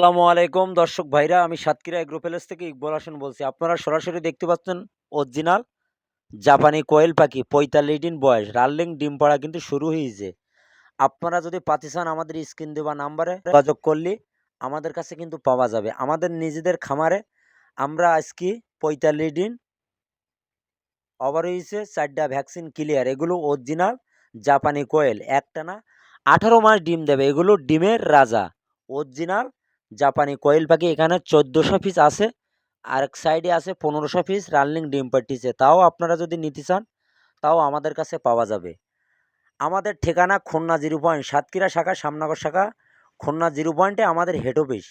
আসসালামু আলাইকুম, দর্শক ভাইরা। আমি সাতক্ষীরা এগ্রো প্যালেস থেকে ইকবল হাসান বলছি। আপনারা সরাসরি দেখতে পাচ্ছেন অরিজিনাল জাপানি কোয়েল পাখি, পঁয়তাল্লিশ দিন বয়স। রাল্লিং ডিম পাড়া কিন্তু শুরু হয়েছে। আপনারা যদি পাতি চান আমাদের স্ক্রিন দেওয়া নাম্বারে যোগাযোগ করলে আমাদের কাছে কিন্তু পাওয়া যাবে। আমাদের নিজেদের খামারে আমরা আজকে পঁয়তাল্লিশ দিন ওভার হয়েছে, চারটা ভ্যাকসিন ক্লিয়ার এগুলো অরিজিনাল জাপানি কোয়েল। একটানা আঠারো মাস ডিম দেবে। এগুলো ডিমের রাজা। অরিজিনাল জাপানি কোয়েল পাখি, এখানে চোদ্দোশো পিস আছে। আর এক সাইডে আছে পনেরোশো পিস রানিং ডিম পার্টিসে তাও আপনারা যদি নিতে চান, তাও আমাদের কাছে পাওয়া যাবে। আমাদের ঠিকানা খুলনা জিরো পয়েন্ট সাতক্ষীরা শাখা সামনগর শাখা, খুলনা জিরো পয়েন্টে আমাদের হেড অফিস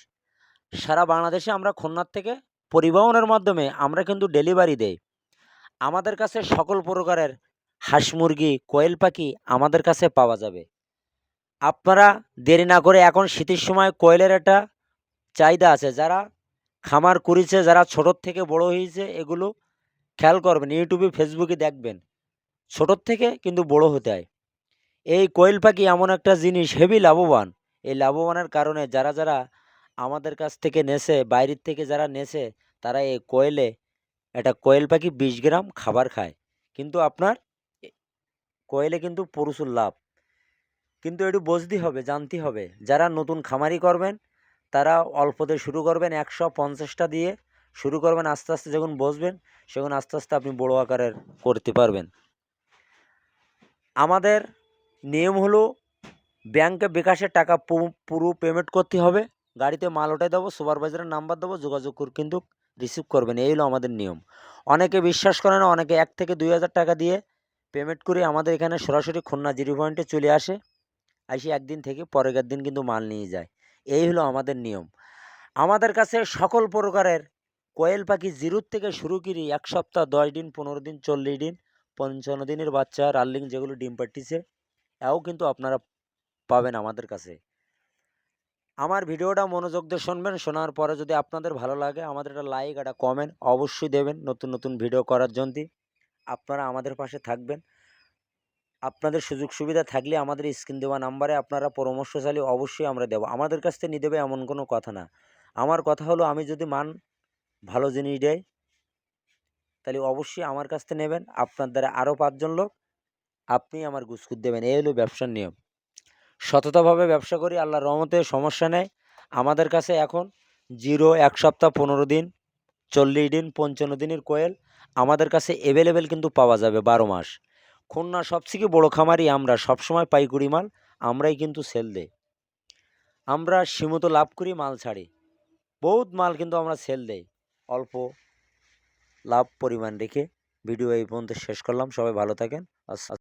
সারা বাংলাদেশে আমরা খুলনার থেকে পরিবহনের মাধ্যমে আমরা কিন্তু ডেলিভারি দেই। আমাদের কাছে সকল প্রকারের হাঁস মুরগি, কোয়েল পাখি আমাদের কাছে পাওয়া যাবে। আপনারা দেরি না করে এখন শীতের সময় কোয়েলের একটা চাহিদা আছে। যারা খামার করেছে, যারা ছোটোর থেকে বড় হয়েছে, এগুলো খেয়াল করবেন, ইউটিউবে, ফেসবুকে দেখবেন। ছোটোর থেকে কিন্তু বড় হতে হয়। এই কোয়েল পাখি এমন একটা জিনিস, হেভি লাভবান। এই লাভবানের কারণে যারা যারা আমাদের কাছ থেকে নেছে, বাইরের থেকে যারা নেছে, তারা এই কোয়েলে একটা কোয়েল পাখি বিশ গ্রাম খাবার খায়। কিন্তু আপনার কোয়েলে কিন্তু প্রচুর লাভ। কিন্তু একটু বুঝতে হবে জানতে হবে। যারা নতুন খামারি করবেন তারা অল্পতে শুরু করবেন একশো পঞ্চাশটা দিয়ে শুরু করবেন আস্তে আস্তে যখন বসবেন, সেখন আস্তে আস্তে আপনি বড় আকারের করতে পারবেন। আমাদের নিয়ম হলো ব্যাংকে বিকাশের টাকা পুরো পেমেন্ট করতে হবে। গাড়িতে মাল ওঠাই দেবো সুপারভাইজারের নাম্বার দেবো, যোগাযোগ করে, কিন্তু রিসিভ করবেন। এই হলো আমাদের নিয়ম। অনেকে বিশ্বাস করে না, অনেকে এক থেকে দুই হাজার টাকা দিয়ে পেমেন্ট করে আমাদের এখানে সরাসরি খুলনা জিরো পয়েন্টে চলে আসে। আসি একদিন থেকে পরের দিন কিন্তু মাল নিয়ে যায়। এই হলো আমাদের নিয়ম। আমাদের কাছে সকল প্রকারের কোয়েল পাখি জিরোর থেকে শুরু করি এক সপ্তাহ, দশ দিন, পনেরো দিন, চল্লিশ দিন, পঞ্চান্ন দিনের বাচ্চা রাল্লিং যেগুলো ডিম পাঠিয়েছে এও কিন্তু আপনারা পাবেন আমাদের কাছে। আমার ভিডিওটা মনোযোগ দিয়ে শুনবেন, শোনার পরে যদি আপনাদের ভালো লাগে আমাদের একটা লাইক একটা কমেন্ট অবশ্যই দেবেন। নতুন নতুন ভিডিও করার জন্য আপনারা আমাদের পাশে থাকবেন। আপনাদের সুযোগ সুবিধা থাকলে আমাদের স্ক্রিন দেওয়া নাম্বারে আপনারা পরামর্শ চাইলে অবশ্যই আমরা দেবো। আমাদের কাছ থেকে নিয়ে দেবে এমন কোনো কথা না। আমার কথা হলো, আমি যদি মান ভালো জিনিস দেয় তাহলে অবশ্যই আমার কাছ থেকে নেবেন। আপনার দ্বারা আরও পাঁচজন লোক, আপনি আমার গুসকুট দেবেন। এই হলো ব্যবসার নিয়ম। সততাভাবে ব্যবসা করি, আল্লাহর রহমতে সমস্যা নেই। আমাদের কাছে এখন জিরো, এক সপ্তাহ, পনেরো দিন, চল্লিশ দিন, পঞ্চান্ন দিনের কোয়েল। আমাদের কাছে অ্যাভেলেবেল কিন্তু পাওয়া যাবে বারো মাস। খুলনা সবথেকে বড় খামারি আমরা। সবসময় পাইকুড়ি মাল, আমরাই কিন্তু সেল দেই। আমরা সীমিত লাভ করি মাল ছাড়ি। বহুত মাল কিন্তু আমরা সেল দেই। অল্প লাভ পরিমাণ রেখে ভিডিও এই পর্যন্ত শেষ করলাম। সবাই ভালো থাকেন। আস